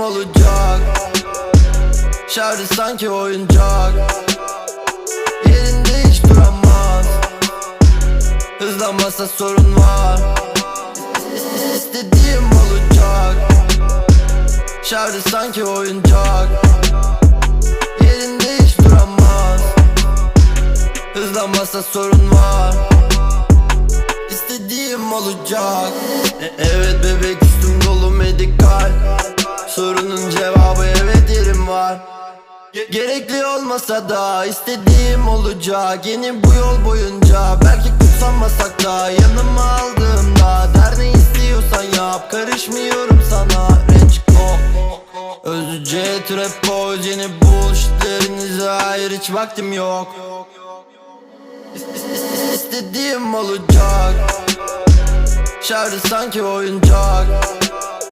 olacak? Şarjı sanki oyuncak. Yerinde hiç duramaz. Hızlanmasa sorun var. İstediğim olacak. Şarjı sanki oyuncak. Yerinde hiç duramaz. Hızlanmasa sorun var. İstediğim olacak. E- Evet bebek Sorunun cevabı evet yerim var. Ge- Gerekli olmasa da istediğim olacak. Yeni bu yol boyunca belki kutsanmasak da Yanıma aldığımda der ne istiyorsan yap. Karışmıyorum sana Range go. Özce trap boys yeni bullshitlerinize hayır hiç vaktim yok. İstediğim olacak. Şarjı sanki oyuncak